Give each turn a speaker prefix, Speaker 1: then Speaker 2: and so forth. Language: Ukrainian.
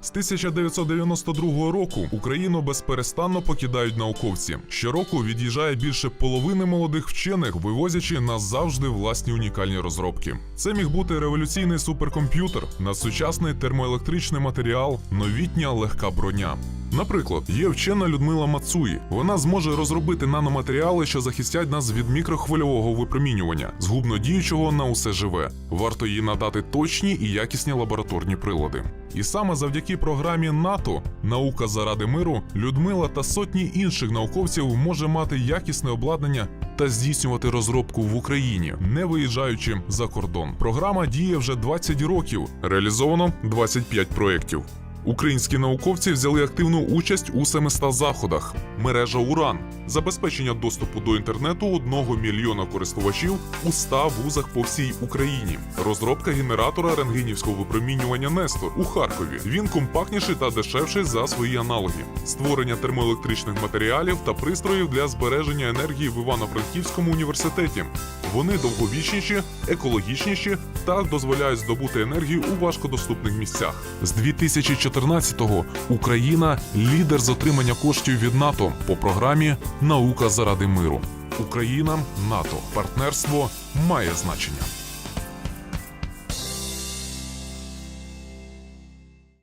Speaker 1: З 1992 року Україну безперестанно покидають науковці. Щороку від'їжджає більше половини молодих вчених, вивозячи назавжди власні унікальні розробки. Це міг бути революційний суперкомп'ютер, надсучасний термоелектричний матеріал, новітня легка броня. Наприклад, є вчена Людмила Мацуї. Вона зможе розробити наноматеріали, що захистять нас від мікрохвильового випромінювання, згубно діючого на усе живе. Варто їй надати точні і якісні лабораторні прилади. І саме завдяки програмі НАТО Наука заради миру Людмила та сотні інших науковців може мати якісне обладнання та здійснювати розробку в Україні, не виїжджаючи за кордон. Програма діє вже 20 років, реалізовано 25 проєктів. Українські науковці взяли активну участь у 700 заходах. Мережа Уран, забезпечення доступу до інтернету одного мільйона користувачів у 100 вузах по всій Україні. Розробка генератора рентгенівського випромінювання Нестор у Харкові. Він компактніший та дешевший за свої аналоги. Створення термоелектричних матеріалів та пристроїв для збереження енергії в Івано-Франківському університеті. Вони довговічніші, екологічніші та дозволяють здобути енергію у важкодоступних місцях. З 2014-го Україна лідер з отримання коштів від По програмі Наука заради миру. Україна НАТО партнерство має значення.